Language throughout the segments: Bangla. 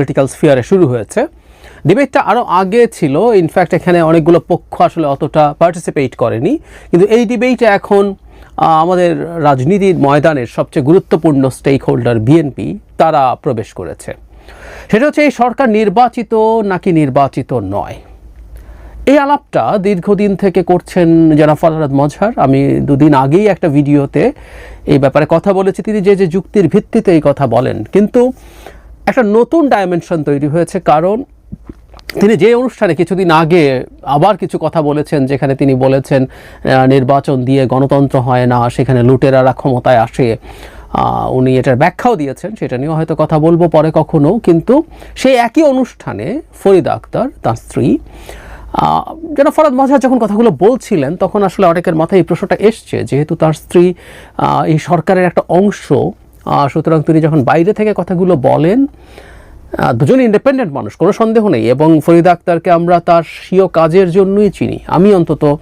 পলিটিক্যাল স্ফিয়ারে শুরু হয়েছে। ডিবেটটা আরও আগে ছিল ইনফ্যাক্ট এখানে অনেকগুলো পক্ষ আসলে অতটা পার্টিসিপেট করেনি। কিন্তু এই ডিবেটে এখন আমাদের রাজনীতির ময়দানের সবচেয়ে গুরুত্বপূর্ণ স্টেক হোল্ডার বিএনপি তারা প্রবেশ করেছে। সেটা হচ্ছে, এই সরকার নির্বাচিত নাকি নির্বাচিত নয়? এই আলাপটা দীর্ঘদিন থেকে করছেন যারা ফরহাদ মজহার। আমি দুদিন আগেই একটা ভিডিওতে এই ব্যাপারে কথা বলেছি। তিনি যে যে যুক্তির ভিত্তিতে এই কথা বলেন। কিন্তু একটা নতুন ডাইমেনশন তৈরি হয়েছে, কারণ তিনি যে অনুষ্ঠানে কিছুদিন আগে আবার কিছু কথা বলেছেন, যেখানে তিনি বলেছেন নির্বাচন দিয়ে গণতন্ত্র হয় না, সেখানে লুটেরারা ক্ষমতায় আসে। উনি এটার ব্যাখ্যাও দিয়েছেন, সেটা নিয়েও হয়তো কথা বলব পরে কখনো, কিন্তু সেই একই অনুষ্ঠানে ফরিদা আক্তার, তার স্ত্রী যেন ফরাদ মজার যখন কথাগুলো বলছিলেন, তখন আসলে অনেকের মাথায় এই প্রশ্নটা এসছে, যেহেতু তার স্ত্রী এই সরকারের একটা অংশ সুতরাং তিনি যখন বাইরে থেকে কথাগুলো বলেন আহ, দুজনই ইন্ডিপেন্ডেন্ট মানুষ কোনো সন্দেহ নেই। এবং ফরিদা আক্তারকে আমরা তার স্বীয় কাজের জন্যই চিনি। আমি অন্তত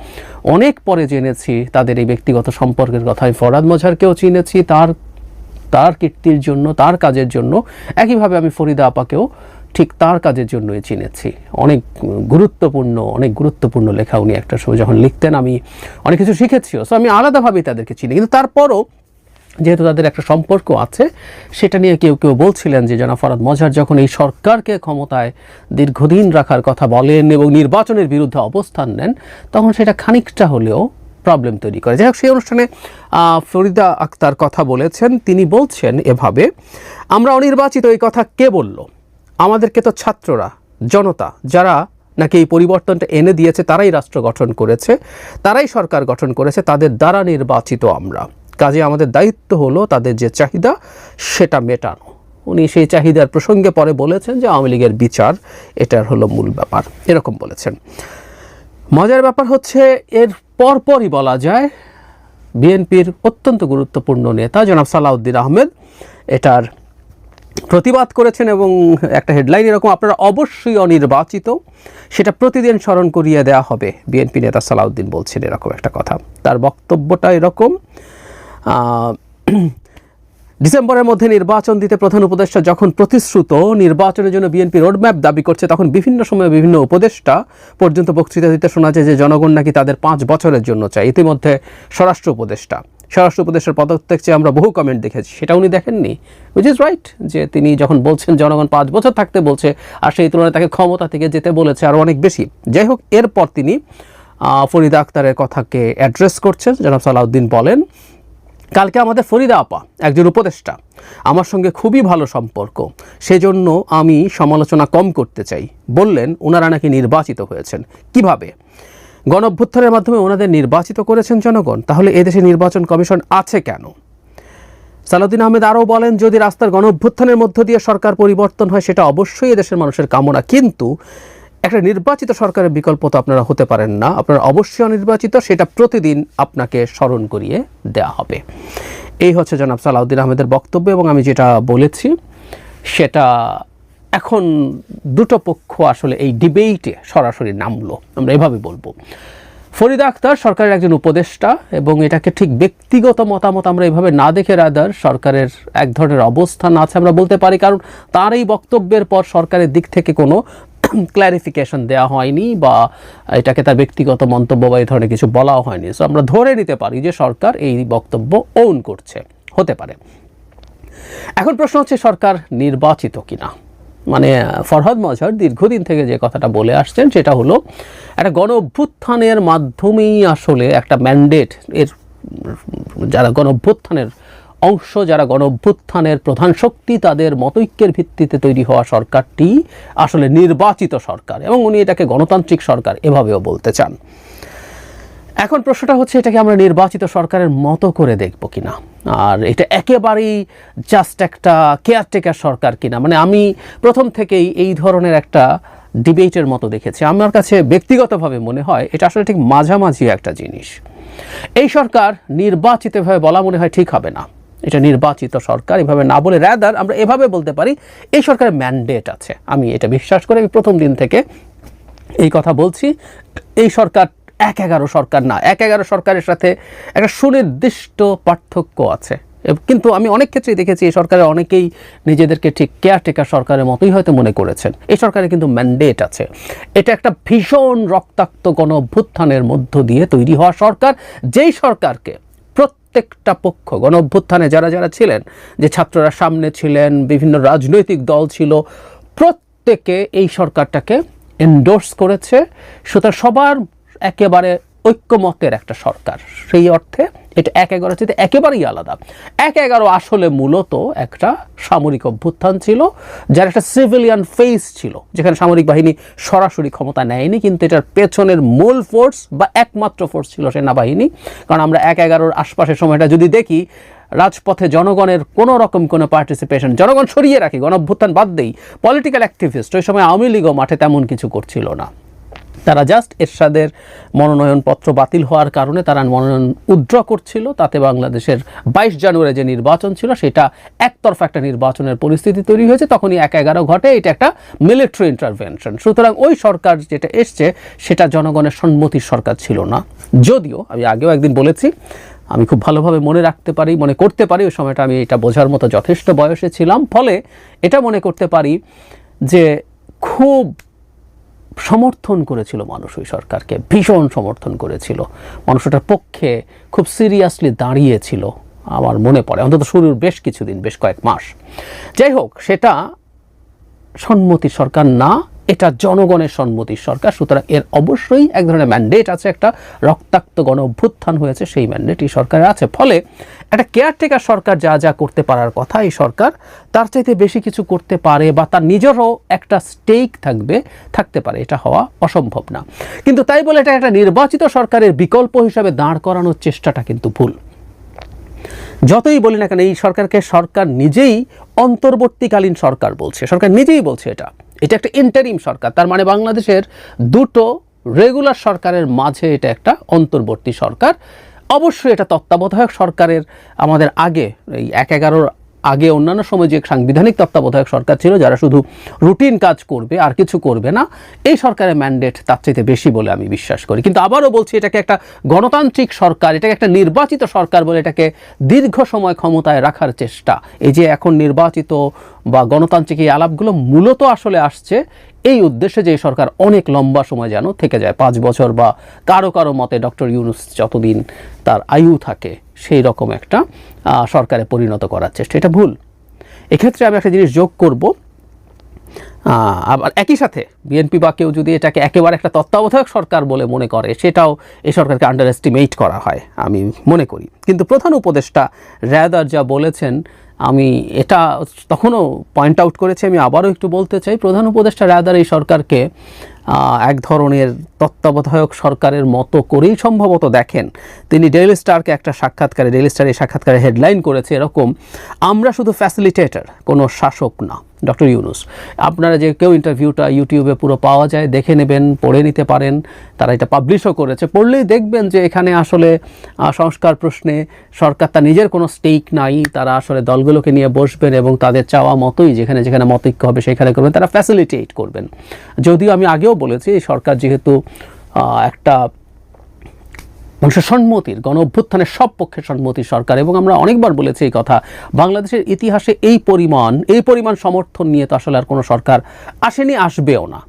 অনেক পরে জেনেছি তাদের এই ব্যক্তিগত সম্পর্কের কথা। আমি ফরাদ মজারকেও চিনেছি তার তার কীর্তির জন্য তার কাজের জন্য। একইভাবে আমি ফরিদা আপাকেও ঠিক তার কাজের জন্যই চিনেছি। অনেক গুরুত্বপূর্ণ অনেক গুরুত্বপূর্ণ লেখা উনি একটা সময় যখন লিখতেন আমি অনেক কিছু শিখেছিও। সো আমি আলাদাভাবেই তাদেরকে চিনি। কিন্তু তারপরও যেহেতু তাদের একটা সম্পর্ক আছে, সেটা নিয়ে কেউ কেউ বলছিলেন যে জানা ফরাদ মজার যখন এই সরকারকে ক্ষমতায় দীর্ঘদিন রাখার কথা বলেন এবং নির্বাচনের বিরুদ্ধে অবস্থান নেন, তখন সেটা খানিকটা হলেও প্রবলেম তৈরি করে। যাই হোক, সেই অনুষ্ঠানে ফরিদা আক্তার কথা বলেছেন। তিনি বলছেন এভাবে, আমরা অনির্বাচিত, এই কথা কে বলল? আমাদেরকে তো ছাত্ররা, জনতা, যারা নাকি এই পরিবর্তনটা এনে দিয়েছে, তারাই রাষ্ট্র গঠন করেছে, তারাই সরকার গঠন করেছে, তাদের দ্বারা নির্বাচিত আমরা। কাজে আমাদের দায়িত্ব হলো তাদের যে চাহিদা, সেটা মেটানো। উনি সেই চাহিদার প্রসঙ্গে পরে বলেছেন যে আওয়ামী লীগের বিচার, এটার হলো মূল ব্যাপার। এরকম বলেছেন। মজার ব্যাপার হচ্ছে, এর পরপরই বলা যায়, বিএনপির অত্যন্ত গুরুত্বপূর্ণ নেতা জনাব সালাউদ্দিন আহমেদ এটার প্রতিবাদ করেছেন এবং একটা হেডলাইন এরকম, আপনারা অবশ্যই অনির্বাচিত, সেটা প্রতিদিন স্মরণ করিয়ে দেওয়া হবে। বিএনপি নেতা সালাউদ্দিন বলছেন এরকম একটা কথা। তার বক্তব্যটা এরকম ডিসেম্বরের মধ্যে নির্বাচন দিতে প্রধান উপদেষ্টা যখন প্রতিশ্রুত নির্বাচনের জন্য বিএনপি রোডম্যাপ দাবি করছে, তখন বিভিন্ন সময়ে বিভিন্ন উপদেষ্টা পর্যন্ত বক্তৃতা দিতে শোনা যায় যে জনগণ নাকি তাদের পাঁচ বছরের জন্য চায়। ইতিমধ্যে স্বরাষ্ট্র উপদেষ্টা, স্বরাষ্ট্র উপদেষ্টার পদত্যাগ চেয়ে আমরা বহু কমেন্ট দেখেছি, সেটা উনি দেখেননি উইচ ইজ রাইট যে তিনি যখন বলছেন জনগণ পাঁচ বছর থাকতে বলছে, আর সেই তুলনায় তাকে ক্ষমতা থেকে যেতে বলেছে আরও অনেক বেশি। যাই হোক, এরপর তিনি ফরিদা আক্তারের কথাকে অ্যাড্রেস করছেন, জনাব সালাউদ্দিন বলেন কালকে আমাদের ফরিদা আপা, একজন উপদেষ্টা, আমার সঙ্গে খুবই ভালো সম্পর্ক, সেজন্য আমি সমালোচনা কম করতে চাই, বললেন ওনারা নাকি নির্বাচিত হয়েছেন। কীভাবে? গণ অভ্যুত্থানের মাধ্যমে ওনাদের নির্বাচিত করেছেন জনগণ, তাহলে এদেশে নির্বাচন কমিশন আছে কেন? সালাউদ্দিন আহমেদ আরও বলেন, যদি রাস্তার গণ অভ্যুত্থানের মধ্য দিয়ে সরকার পরিবর্তন হয়, সেটা অবশ্যই এদেশের মানুষের কামনা, কিন্তু একটা নির্বাচিত সরকারের বিকল্প তো আপনারা হতে পারেন না। আপনারা অবশ্যই অনির্বাচিত, সেটা প্রতিদিন আপনাকে স্মরণ করিয়ে দেওয়া হবে। এই হচ্ছে জনাব সালাউদ্দিন আহমেদের বক্তব্য এবং আমি যেটা বলেছি, সেটা এখন দুটো পক্ষ আসলে এই ডিবেইটে সরাসরি নামলো, আমরা এভাবে বলব। ফরিদা আক্তার সরকারের একজন উপদেষ্টা এবং এটাকে ঠিক ব্যক্তিগত মতামত আমরা এভাবে না দেখে রাদার সরকারের এক ধরনের অবস্থান আছে আমরা বলতে পারি, কারণ তার এই বক্তব্যের পর সরকারের দিক থেকে কোনো ক্ল্যারিফিকেশন দেওয়া হয়নি বা এটাকে তার ব্যক্তিগত মন্তব্য বা এই ধরনের কিছু বলাও হয়নি। সো আমরা ধরে নিতে পারি যে সরকার এই বক্তব্য ওন করছে। হতে পারে। এখন প্রশ্ন হচ্ছে, সরকার নির্বাচিত কিনা? মানে ফরহাদ মজহর দীর্ঘদিন থেকে যে কথাটা বলে আসছেন, সেটা হলো, একটা গণ অভ্যুত্থানের মাধ্যমেই আসলে একটা ম্যান্ডেট এর, যারা গণ অভ্যুত্থানের অংশ, যারা গণ অভ্যুত্থানের প্রধান শক্তি, তাদের মতৈক্যের ভিত্তিতে তৈরি হওয়া সরকারটি আসলে নির্বাচিত সরকার এবং উনি এটাকে গণতান্ত্রিক সরকার এভাবেও বলতে চান। এখন প্রশ্নটা হচ্ছে, এটাকে আমরা নির্বাচিত সরকারের মতো করে দেখব কিনা? আর এটা একেবারেই জাস্ট একটা কেয়ারটেকার সরকার কিনা? মানে আমি প্রথম থেকেই এই ধরনের একটা ডিবেটের মতো দেখেছি। আমার কাছে ব্যক্তিগতভাবে মনে হয়, এটা আসলে ঠিক মাঝামাঝি একটা জিনিস। এই সরকার নির্বাচিতভাবে বলা মনে হয় ঠিক হবে না। এটা নির্বাচিত সরকার, এভাবে না বলে র্যাদার আমরা এভাবে বলতে পারি, এই সরকারের ম্যান্ডেট আছে। আমি এটা বিশ্বাস করি আমি প্রথম দিন থেকে এই কথা বলছি। এই সরকার এক এগারো সরকার না, এক এগারো সরকারের সাথে একটা সুনির্দিষ্ট পার্থক্য আছে। কিন্তু আমি অনেক ক্ষেত্রেই দেখেছি এই সরকারের অনেকেই নিজেদেরকে ঠিক কেয়ারটেকার সরকারের মতোই হয়তো মনে করেছেন। এই সরকারের কিন্তু ম্যান্ডেট আছে। এটা একটা ভীষণ রক্তাক্ত গণ অভ্যুত্থানের মধ্য দিয়ে তৈরি হওয়া সরকার, যেই সরকারকে প্রত্যেকটা পক্ষ গণ অভ্যুত্থানে যারা যারা ছিলেন, যে ছাত্ররা সামনে ছিলেন, বিভিন্ন রাজনৈতিক দল ছিল, প্রত্যেকে এই সরকারটাকে এন্ডোর্স করেছে। সুতরাং সবার একেবারে ঐক্যমতের একটা সরকার। সেই অর্থে এটা এক এগারো চেয়ে একেবারেই আলাদা। এক এগারো আসলে মূলত একটা সামরিক অভ্যুত্থান ছিল, যার একটা সিভিলিয়ান ফেস ছিল, যেখানে সামরিক বাহিনী সরাসরি ক্ষমতা নেয়নি, কিন্তু এটার পেছনের মূল ফোর্স বা একমাত্র ফোর্স ছিল সেনাবাহিনী। কারণ আমরা এক এগারোর আশপাশের সময়টা যদি দেখি, রাজপথে জনগণের কোনো রকম কোনো পার্টিসিপেশন জনগণ সরিয়ে রাখি, গণঅভ্যুত্থান বাদ দেই পলিটিক্যাল অ্যাক্টিভিস্ট ওই সময় আওয়ামী লীগও মাঠে তেমন কিছু করছিল না। তারা জাস্ট এরশাদের মনোনয়নপত্র বাতিল হওয়ার কারণে তারা মনোনয়ন উদ্র করছিল। তাতে বাংলাদেশের বাইশ জানুয়ারি যে নির্বাচন ছিল, সেটা একতরফা একটা নির্বাচনের পরিস্থিতি তৈরি হয়েছে। তখনই এক এগারো ঘটে, এটা একটা মিলিটারি ইন্টারভেনশন সুতরাং ওই সরকার যেটা এসছে, সেটা জনগণের সম্মতির সরকার ছিল না। যদিও, আমি আগেও একদিন বলেছি, আমি খুব ভালোভাবে মনে রাখতে পারি, মনে করতে পারি, ওই সময়টা আমি এটা বোঝার মতো যথেষ্ট বয়সে ছিলাম। ফলে এটা মনে করতে পারি যে খুব সমর্থন করেছিল মানুষ ওই সরকারকে, ভীষণ সমর্থন করেছিল। মানুষ ওটার পক্ষে খুব সিরিয়াসলি দাঁড়িয়েছিল, আমার মনে পড়ে। অন্তত শুরুর বেশ কিছুদিন, বেশ কয়েক মাস। যাই হোক, সেটা সম্মতি সরকার না এটা জনগণের সম্মতির সরকার। সুতরাং এর অবশ্যই এক ধরনের ম্যান্ডেট আছে, একটা রক্তাক্ত গণ অভ্যুত্থান হয়েছে, সেই ম্যান্ডেট এই সরকারের আছে। ফলে একটা কেয়ারটেকার সরকার যা যা করতে পারার কথা, এই সরকার তার চাইতে বেশি কিছু করতে পারে বা তার নিজেরও একটা স্টেক থাকবে, থাকতে পারে, এটা হওয়া অসম্ভব না। কিন্তু তাই বলে এটা একটা নির্বাচিত সরকারের বিকল্প হিসাবে দাঁড় করানোর চেষ্টাটা কিন্তু ভুল। যতই বলি না কেন, এই সরকারকে সরকার নিজেই অন্তর্বর্তীকালীন সরকার বলছে, সরকার নিজেই বলছে এটা। এটা একটা ইন্টারিম সরকার, তার মানে বাংলাদেশের দুটো রেগুলার সরকারের মাঝে এটা একটা অন্তর্বর্তী সরকার। অবশ্যই এটা তত্ত্বাবধায়ক সরকারের আমাদের আগে এই এক এগারোর আগে অন্যান্য সময় যে সাংবিধানিক তত্ত্বাবধায়ক সরকার ছিল, যারা শুধু রুটিন কাজ করবে আর কিছু করবে না, এই সরকারের ম্যান্ডেট তার চাইতে বেশি বলে আমি বিশ্বাস করি। কিন্তু আবারও বলছি, এটাকে একটা গণতান্ত্রিক সরকার, এটাকে একটা নির্বাচিত সরকার বলে এটাকে দীর্ঘ সময় ক্ষমতায় রাখার চেষ্টা। এই যে এখন নির্বাচিত বা গণতান্ত্রিক এই আলাপগুলো মূলত আসলে আসছে এই উদ্দেশ্যে যে সরকার অনেক লম্বা সময় যেন থেকে যায়, পাঁচ বছর বা কারও কারও মতে ডক্টর ইউনুস যতদিন তার আয়ু থাকে সেই রকম একটা সরকারে পরিণত করার চেষ্টা। এটা ভুল। এক্ষেত্রে আমি একটা জিনিস যোগ করব। আবার একই সাথে বিএনপি বা কেউ যদি এটাকে একেবারে একটা তত্ত্বাবধায়ক সরকার বলে মনে করে, সেটাও এই সরকারকে আন্ডার এস্টিমেট করা হয়, আমি মনে করি। কিন্তু প্রধান উপদেষ্টা র্যাদার যা বলেছেন, আমি এটা তখনও পয়েন্ট আউট করেছি, আমি আবারও একটু বলতে চাই। প্রধান উপদেষ্টা র্যাদার এই সরকারকে এক ধরনের তত্ত্বাবধায়ক সরকারের মতো করেই সম্ভবত দেখেন। তিনি ডেইলি স্টারকে একটা সাক্ষাৎকারে, ডেইলি স্টার এই সাক্ষাৎকারে হেডলাইন করেছে এরকম, আমরা শুধু ফ্যাসিলিটেটর কোনো শাসক না। ডক্টর ইউনুস, আপনারা যে কেউ ইন্টারভিউটা ইউটিউবে পুরো পাওয়া যায়, দেখে নেবেন, পড়ে নিতে পারেন। তারা এটা পাবলিশও করেছে। পড়লেই দেখবেন যে এখানে আসলে সংস্কার প্রশ্নে সরকার তার নিজের কোনো স্টেক নাই। তারা আসলে দলগুলোকে নিয়ে বসবেন এবং তাদের চাওয়া মতোই যেখানে যেখানে মতৈক্য হবে সেখানে করবেন, তারা ফ্যাসিলিটেট করবেন। যদিও আমি আগেও বলেছি, এই সরকার যেহেতু একটা মানুষের সম্মতির গণ অভ্যুত্থানের সব পক্ষের সম্মতি সরকার। এবং আমরা অনেকবার বলেছি এই কথা, বাংলাদেশের ইতিহাসে এই পরিমাণ এই পরিমাণ সমর্থন নিয়ে তো আসলে আর কোনো সরকার আসেনি, আসবেও না।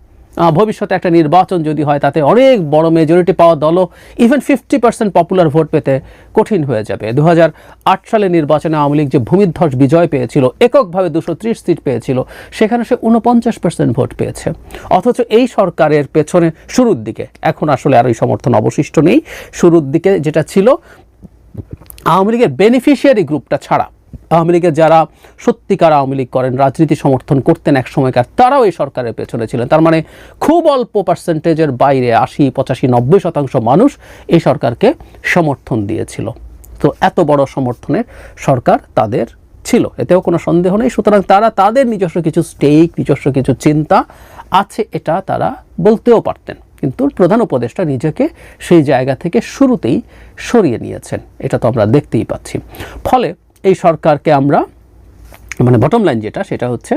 ভবিষ্যতে একটা নির্বাচন যদি হয়, তাতে অনেক বড় মেজরিটি পাওয়া দলও even fifty percent popular vote পেতে কঠিন হয়ে যাবে। দু সালে নির্বাচনে আওয়ামী লীগ যে ভূমিধ্বস বিজয় পেয়েছিল, এককভাবে দুশো সিট পেয়েছিল, সেখানে সে উনপঞ্চাশ পার্সেন্ট ভোট পেয়েছে। অথচ এই সরকারের পেছনে শুরুর দিকে, এখন আসলে আর ওই সমর্থন অবশিষ্ট নেই। শুরুর দিকে যেটা ছিল, আওয়ামী লীগের বেনিফিশিয়ারি গ্রুপটা ছাড়া আওয়ামী লীগের যারা সত্যিকার আওয়ামী লীগ করেন, রাজনীতি সমর্থন করতেন এক সময়কার, তারাও এই সরকারের পেছনে ছিলেন। তার মানে খুব অল্প পার্সেন্টেজের বাইরে আশি, পঁচাশি, নব্বই শতাংশ মানুষ এই সরকারকে সমর্থন দিয়েছিল। তো এত বড় সমর্থনের সরকার তাদের ছিল, এতেও কোনো সন্দেহ নেই। সুতরাং তারা তাদের নিজস্ব কিছু স্টেক নিজস্ব কিছু চিন্তা আছে, এটা তারা বলতেও পারতেন। কিন্তু প্রধান উপদেষ্টা নিজেকে সেই জায়গা থেকে শুরুতেই সরিয়ে নিয়েছেন। এটা তো আমরা দেখতেই পাচ্ছি। ফলে এই সরকারকে আমরা মানে বটম লাইন যেটা, সেটা হচ্ছে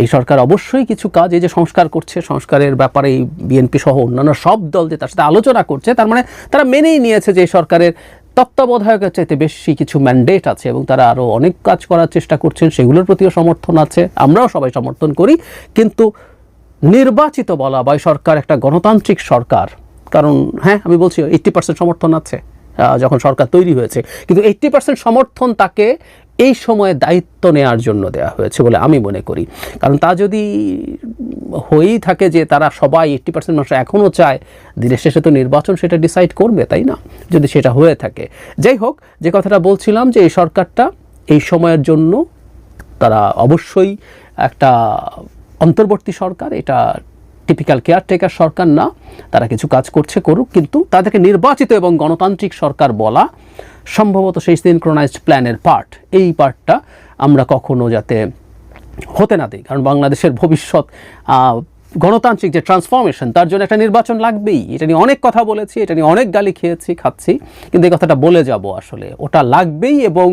এই সরকার অবশ্যই কিছু কাজ, এই যে সংস্কার করছে, সংস্কারের ব্যাপারে এই বিএনপি সহ অন্যান্য সব দল যে তার সাথে আলোচনা করছে, তার মানে তারা মেনেই নিয়েছে যে এই সরকারের তত্ত্বাবধায়কের চাইতে বেশি কিছু ম্যান্ডেট আছে এবং তারা আরও অনেক কাজ করার চেষ্টা করছেন, সেগুলোর প্রতিও সমর্থন আছে, আমরাও সবাই সমর্থন করি। কিন্তু নির্বাচিত বলা বা সরকার একটা গণতান্ত্রিক সরকার, কারণ হ্যাঁ আমি বলছি এইট্টি পার্সেন্ট সমর্থন আছে। যখন সরকার তৈরি হয়েছে। কিন্তু এইট্টি পার্সেন্ট সমর্থন তাকে এই সময়ে দায়িত্ব নেওয়ার জন্য দেওয়া হয়েছে বলে আমি মনে করি। কারণ তা যদি হয়েই থাকে যে তারা সবাই এইট্টি পার্সেন্ট মানুষ এখনও চায়, দিনের শেষে তো নির্বাচন সেটা ডিসাইড করবে, তাই না? যদি সেটা হয়ে থাকে। যাই হোক, যে কথাটা বলছিলাম যে এই সরকারটা এই সময়ের জন্য তারা অবশ্যই একটা অন্তর্বর্তী সরকার, এটা টিপিক্যাল কেয়ারটেকার সরকার না, তারা কিছু কাজ করছে, করুক, কিন্তু তাদেরকে নির্বাচিত এবং গণতান্ত্রিক সরকার বলা সম্ভবত সেই সিনক্রোনাইজড প্ল্যানের পার্ট এই পার্টটা আমরা কখনো যাতে হতে না দিই, কারণ বাংলাদেশের ভবিষ্যৎ গণতান্ত্রিক যে ট্রান্সফরমেশন তার জন্য একটা নির্বাচন লাগবেই। এটা নিয়ে অনেক কথা বলেছি, এটা নিয়ে অনেক গালি খেয়েছি, খাচ্ছি, কিন্তু এই কথাটা বলে যাব আসলে। ওটা লাগবেই এবং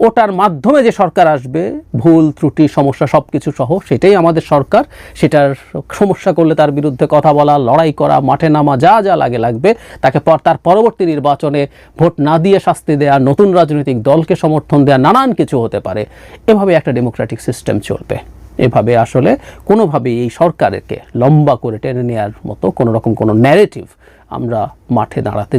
ওটার মাধ্যমে যে সরকার আসবে, ভুল, ত্রুটি, সমস্যা সব কিছু সহ, সেটাই আমাদের সরকার। সেটার সমস্যা করলে তার বিরুদ্ধে কথা বলা, লড়াই করা, মাঠে নামা, যা যা লাগে লাগবে, তাকে পর তার পরবর্তী নির্বাচনে ভোট না দিয়ে শাস্তি দেয়া, নতুন রাজনৈতিক দলকে সমর্থন দেয়া, নানান কিছু হতে পারে। এভাবে একটা ডেমোক্রেটিক সিস্টেম চলবে। এভাবে আসলে কোনোভাবেই এই সরকারকে লম্বা করে টেনে নেওয়ার মতো কোনো রকম কোনো ন্যারেটিভ আমরা মাঠে দাঁড়াতে